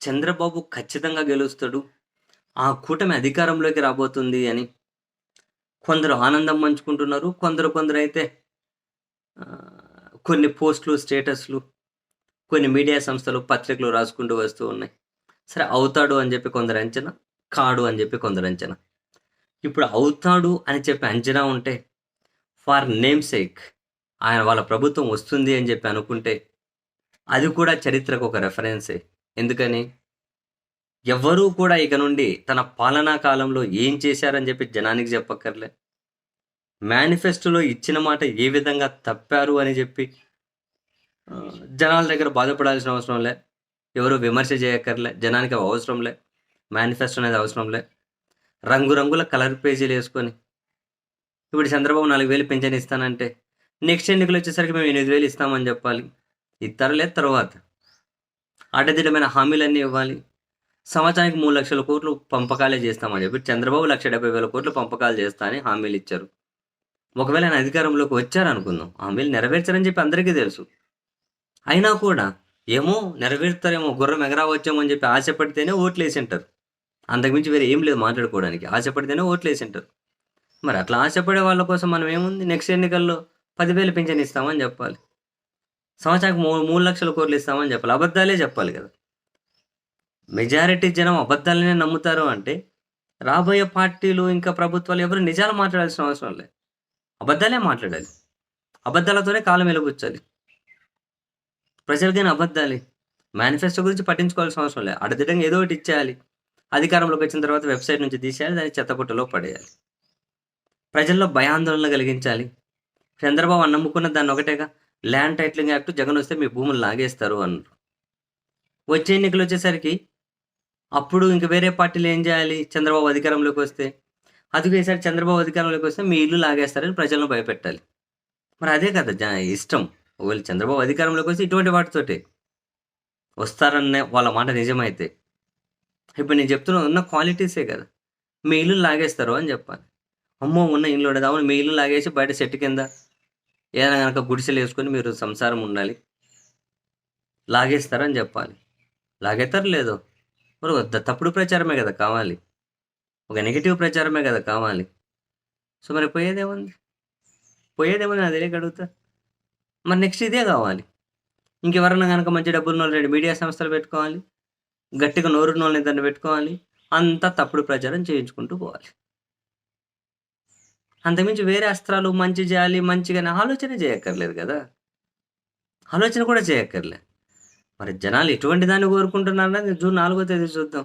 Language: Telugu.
చంద్రబాబు ఖచ్చితంగా గెలుస్తాడు. ఆ కూటమి అధికారంలోకి రాబోతుంది అని కొందరు ఆనందం పంచుకుంటున్నారు. కొందరు కొందరు అయితే కొన్ని పోస్టులు స్టేటస్లు కొన్ని మీడియా సంస్థలు పత్రికలు రాసుకుంటూ వస్తూ ఉన్నాయి. సరే అవుతాడు అని చెప్పి కొందరు అంచనా కాడు అని చెప్పి కొందరు అంచనా. ఇప్పుడు అవుతాడు అని చెప్పి అంచనా ఉంటే ఫార్ నేమ్ సేక్ ఆయన వాళ్ళ ప్రభుత్వం వస్తుంది అని చెప్పి అనుకుంటే అది కూడా చరిత్రకు ఒక రెఫరెన్సే ఎందుకని? ఎవ్వరూ కూడా ఇక నుండి తన పాలనా కాలంలో ఏం చేశారని చెప్పి జనానికి చెప్పక్కర్లే. మేనిఫెస్టోలో ఇచ్చిన మాట ఏ విధంగా తప్పారు అని చెప్పి జనాల దగ్గర బాధపడాల్సిన అవసరం లే. ఎవరు విమర్శ చేయక్కర్లే. జనానికి అవసరం లే. మేనిఫెస్టో అనేది అవసరం లే. రంగురంగుల కలర్ పేజీలు వేసుకొని ఇప్పుడు చంద్రబాబు నాలుగు వేలు పెన్షన్ ఇస్తానంటే నెక్స్ట్ ఎన్నికలు వచ్చేసరికి మేము ఎనిమిది వేలు ఇస్తామని చెప్పాలి. ఇస్తారా లేదు తర్వాత. అడ్డదిడ్డమైన హామీలన్నీ ఇవ్వాలి. సంవత్సరానికి మూడు లక్షల కోట్లు పంపకాలే చేస్తామని చెప్పి చంద్రబాబు లక్ష డెబ్బై వేల కోట్లు పంపకాలు చేస్తా అని హామీలు ఇచ్చారు. ఒకవేళ ఆయన అధికారంలోకి వచ్చారనుకుందాం హామీలు నెరవేర్చారని చెప్పి అందరికీ తెలుసు. అయినా కూడా ఏమో నెరవేర్తారేమో గుర్రం ఎగరావచ్చేమో అని చెప్పి ఆశపడితేనే ఓట్లు వేసింటారు. అంతకుమించి వేరే ఏం లేదు మాట్లాడుకోవడానికి ఆశపడితేనే ఓట్లు వేసింటారు. మరి అట్లా ఆశపడే వాళ్ళ కోసం మనం ఏముంది? నెక్స్ట్ ఎన్నికల్లో పదివేలు పింఛన్ ఇస్తామని చెప్పాలి. సంవత్సరానికి మూడు మూడు లక్షల కోట్లు ఇస్తామని చెప్పాలి. అబద్ధాలే చెప్పాలి కదా. మెజారిటీ జనం అబద్ధాలనే నమ్ముతారు అంటే రాబోయే పార్టీలు ఇంకా ప్రభుత్వాలు ఎవరు నిజాలు మాట్లాడాల్సిన అవసరం లేదు. అబద్ధాలే మాట్లాడాలి. అబద్ధాలతోనే కాలం వెలుగుచ్చాలి ప్రజలకైనా అబద్ధాలి. మేనిఫెస్టో గురించి పట్టించుకోవాల్సిన అవసరం లేదు. అడదిడంగా ఏదో ఒకటి ఇచ్చేయాలి. అధికారంలోకి వచ్చిన తర్వాత వెబ్సైట్ నుంచి తీసేయాలి. దాన్ని చెత్తపుట్టలో పడేయాలి. ప్రజల్లో భయాందోళన కలిగించాలి. చంద్రబాబు అని నమ్ముకున్న దాన్ని ఒకటేగా. ల్యాండ్ టైటిలింగ్ యాక్ట్ జగన్ వస్తే మీ భూములు లాగేస్తారు అన్నారు. వచ్చే ఎన్నికలు వచ్చేసరికి అప్పుడు ఇంక వేరే పార్టీలు ఏం చేయాలి? చంద్రబాబు అధికారంలోకి వస్తే. అది ఈసారి చంద్రబాబు అధికారంలోకి వస్తే మీ ఇల్లు లాగేస్తారని ప్రజలను భయపెట్టాలి. మరి అదే కదా జన ఇష్టం. ఒకవేళ చంద్రబాబు అధికారంలోకి వస్తే ఇటువంటి వాటితోటే. వస్తారనే వాళ్ళ మాట నిజమైతే. ఇప్పుడు నేను చెప్తున్నా ఉన్న క్వాలిటీసే కదా. మీ ఇల్లు లాగేస్తారు అని చెప్పాలి. అమ్మో ఉన్న ఇల్లు ఉండదు అవును మీ ఇల్లు లాగేసి బయట చెట్టు కింద ఏదైనా కనుక గుడిసెలు వేసుకొని మీరు సంసారం ఉండాలి. లాగేస్తారని చెప్పాలి. లాగేస్తారు లేదో? మరి తప్పుడు ప్రచారమే కదా కావాలి. ఒక నెగిటివ్ ప్రచారమే కదా కావాలి. సో మరి పోయేదేముంది? పోయేదేముంది నాకు తెలియక అడుగుతా. మరి నెక్స్ట్ ఇదే కావాలి. ఇంకెవరన్నా కనుక మంచి డబ్బులు ఉన్న రెండు మీడియా సంస్థలు పెట్టుకోవాలి. గట్టిగా నోరు నోళ్ళని దాన్ని పెట్టుకోవాలి. అంతా తప్పుడు ప్రచారం చేయించుకుంటూ పోవాలి. అంతకుమించి వేరే అస్త్రాలు మంచి చేయాలి మంచిగానే ఆలోచన చేయక్కర్లేదు కదా. ఆలోచన కూడా చేయక్కర్లే. మరి జనాలు ఎటువంటి దాన్ని కోరుకుంటున్నారన్నది జూన్ నాలుగో తేదీ చూద్దాం.